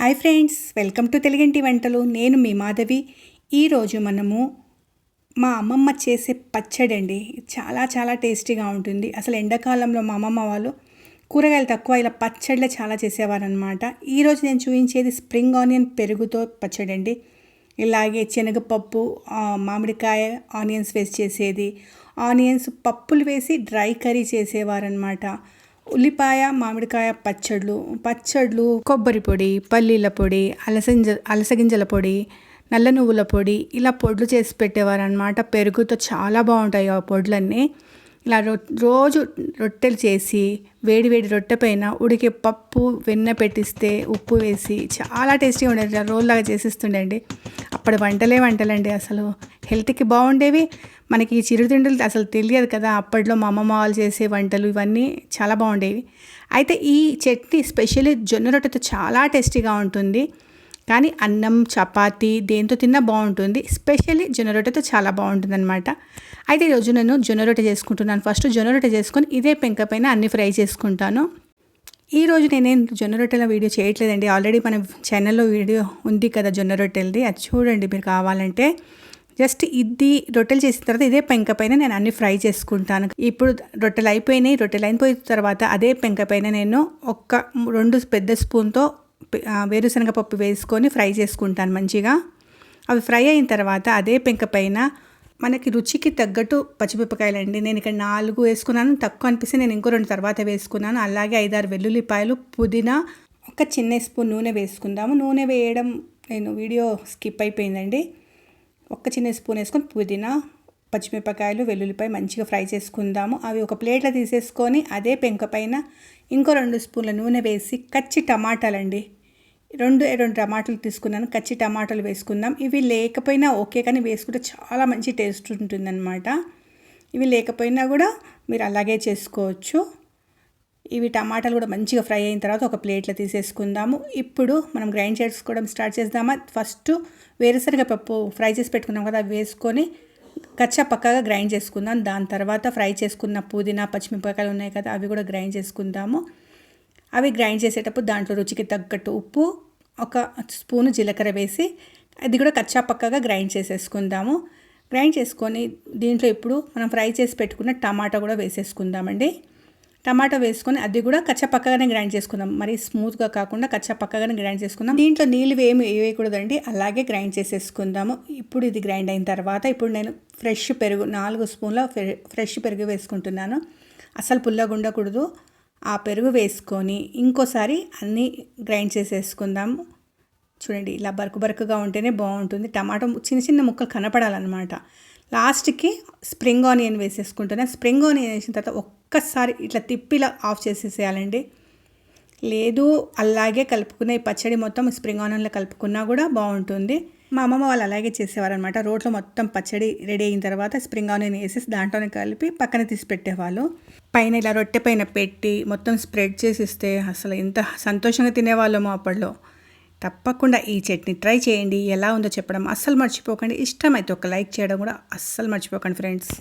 Hi friends welcome to తెలుగింటి వంటలు. నేను మీ మాధవి. ఈరోజు మనము మా అమ్మమ్మ చేసే పచ్చడి అండి. చాలా చాలా టేస్టీగా ఉంటుంది. అసలు ఎండాకాలంలో మా అమ్మమ్మ వాళ్ళు కూరగాయలు తక్కువ ఇలా పచ్చడిలో చాలా చేసేవారనమాట ఈరోజు నేను చూపించేది స్ప్రింగ్ ఆనియన్ పెరుగుతో పచ్చడి అండి. ఇలాగే శనగపప్పు మామిడికాయ ఆనియన్స్ వేసి చేసేది. ఆనియన్స్ పప్పులు వేసి డ్రై కర్రీ చేసేవారనమాట ఉల్లిపాయ మామిడికాయ పచ్చళ్ళు పచ్చళ్ళు కొబ్బరి పొడి పల్లీల పొడి అలసంజ అలసగింజల పొడి నల్ల నువ్వుల పొడి ఇలా పొడులు చేసి పెట్టేవారనమాట పెరుగుతో చాలా బాగుంటాయి ఆ పొడులన్నీ. ఇలా రొ రోజు రొట్టెలు చేసి వేడి వేడి రొట్టె పైన ఉడికే పప్పు వెన్న పెట్టిస్తే ఉప్పు వేసి చాలా టేస్టీగా ఉండేది. ఇలా రోల్లాగా చేసిస్తుండండి అప్పటి వంటలే వంటలండి అసలు. హెల్త్కి బాగుండేవి. మనకి ఈ చిరుతిండులు అసలు తెలియదు కదా అప్పట్లో మా అమ్మమ్మ వాళ్ళు చేసే వంటలు ఇవన్నీ చాలా బాగుండేవి. అయితే ఈ చట్నీ స్పెషల్లీ జొన్న రొట్టెతో చాలా టేస్టీగా ఉంటుంది. కానీ అన్నం చపాతీ దేంతో తిన్నా బాగుంటుంది. స్పెషల్లీ జొన్న రొట్టెతో చాలా బాగుంటుంది అనమాట అయితే ఈరోజు నేను జొన్న రొట్టె చేసుకుంటున్నాను. ఫస్ట్ జొన్న రొట్టె చేసుకొని ఇదే పెంక పైన అన్ని ఫ్రై చేసుకుంటాను. ఈ రోజు నేనేం జొన్న రొట్టెల వీడియో చేయట్లేదండి. ఆల్రెడీ మన ఛానల్లో వీడియో ఉంది కదా జొన్న రొట్టెలది. అది చూడండి మీరు కావాలంటే. జస్ట్ ఇది రొట్టెలు చేసిన తర్వాత ఇదే పెంక పైన నేను అన్ని ఫ్రై చేసుకుంటాను. ఇప్పుడు రొట్టెలు అయిపోయినాయి. రొట్టెలు అయిపోయిన తర్వాత అదే పెంక పైన నేను ఒక్క రెండు పెద్ద స్పూన్తో వేరుశనగ పప్పు వేసుకొని ఫ్రై చేసుకుంటాను మంచిగా. అవి ఫ్రై అయిన తర్వాత అదే పెంక పైన మనకి రుచికి తగ్గట్టు పచ్చిమిరపకాయలు అండి. నేను ఇక్కడ నాలుగు వేసుకున్నాను. తక్కువ అనిపిస్తే నేను ఇంకో రెండు తర్వాత వేసుకున్నాను. అలాగే ఐదారు వెల్లుల్లిపాయలు పుదీనా ఒక చిన్న స్పూన్ నూనె వేసుకుందాము. నూనె వేయడం నేను వీడియో స్కిప్ అయిపోయిందండి. ఒక్క చిన్న స్పూన్ వేసుకొని పుదీనా పచ్చిమిరపకాయలు వెల్లుల్లిపాయ మంచిగా ఫ్రై చేసుకుందాము. అవి ఒక ప్లేట్లో తీసేసుకొని అదే పెంక పైన ఇంకో రెండు స్పూన్ల నూనె వేసి కచ్చి టమాటాలండి. రెండు రెండు టమాటాలు తీసుకున్నాను. కచ్చి టమాటాలు వేసుకుందాం. ఇవి లేకపోయినా ఓకే కానీ వేసుకుంటే చాలా మంచి టేస్ట్ ఉంటుందన్నమాట. ఇవి లేకపోయినా కూడా మీరు అలాగే చేసుకోవచ్చు. ఇవి టమాటాలు కూడా మంచిగా ఫ్రై అయిన తర్వాత ఒక ప్లేట్లో తీసేసుకుందాము. ఇప్పుడు మనం గ్రైండ్ చేసుకోవడం స్టార్ట్ చేద్దామా? ఫస్ట్ వేరుశనగ పప్పు ఫ్రై చేసి పెట్టుకున్నాం కదా అవి వేసుకొని కచ్చా పక్కగా గ్రైండ్ చేసుకుందాం. దాని తర్వాత ఫ్రై చేసుకున్న పుదీనా పచ్చిమిరపకాయలు ఉన్నాయి కదా అవి కూడా గ్రైండ్ చేసుకుందాము. అవి గ్రైండ్ చేసేటప్పుడు దాంట్లో రుచికి తగ్గట్టు ఉప్పు ఒక స్పూను జీలకర్ర వేసి అది కూడా కచ్చా పక్కగా గ్రైండ్ చేసేసుకుందాము. గ్రైండ్ చేసుకొని దీంట్లో ఇప్పుడు మనం ఫ్రై చేసి పెట్టుకున్న టమాటా కూడా వేసేసుకుందామండి. టమాటా వేసుకొని అది కూడా కచ్చా పక్కగానే గ్రైండ్ చేసుకుందాం. మరి స్మూత్గా కాకుండా కచ్చా పక్కగానే గ్రైండ్ చేసుకుందాం. దీంట్లో నీళ్ళు ఏమి వేయకూడదండి. అలాగే గ్రైండ్ చేసేసుకుందాము. ఇప్పుడు ఇది గ్రైండ్ అయిన తర్వాత ఇప్పుడు నేను ఫ్రెష్ పెరుగు నాలుగు స్పూన్ల ఫ్రె- ఫ్రెష్ పెరుగు వేసుకుంటున్నాను. అసలు పుల్లగా ఉండకూడదు. ఆ పెరుగు వేసుకొని ఇంకోసారి అన్నీ గ్రైండ్ చేసేసుకుందాం చూడండి ఇలా బరుకు బరుకుగా ఉంటేనే బాగుంటుంది. టమాటో చిన్న చిన్న ముక్కలు కనపడాలన్నమాట. లాస్ట్కి స్ప్రింగ్ ఆనియన్ వేసేసుకుంటున్నాను స్ప్రింగ్ ఆనియన్ వేసిన తర్వాత ఒక్కసారి ఇట్లా తిప్పిలా ఆఫ్ చేసేసేయాలండి. లేదు అలాగే కలుపుకున్న ఈ పచ్చడి మొత్తం స్ప్రింగ్ ఆనియన్లో కలుపుకున్నా కూడా బాగుంటుంది. మా అమ్మమ్మ వాళ్ళు అలాగే చేసేవారనమాట రోట్లో మొత్తం పచ్చడి రెడీ అయిన తర్వాత స్ప్రింగ్ ఆనియన్ వేసేసి దాంట్లోనే కలిపి పక్కన తీసి పెట్టేవాళ్ళు. పైన ఇలా రొట్టె పైన పెట్టి మొత్తం స్ప్రెడ్ చేసి ఇస్తే అసలు ఎంత సంతోషంగా తినేవాళ్ళము అప్పట్లో. తప్పకుండా ఈ చట్నీ ట్రై చేయండి. ఎలా ఉందో చెప్పడం అస్సలు మర్చిపోకండి. ఇష్టమైతే ఒక లైక్ చేయడం కూడా అస్సలు మర్చిపోకండి ఫ్రెండ్స్.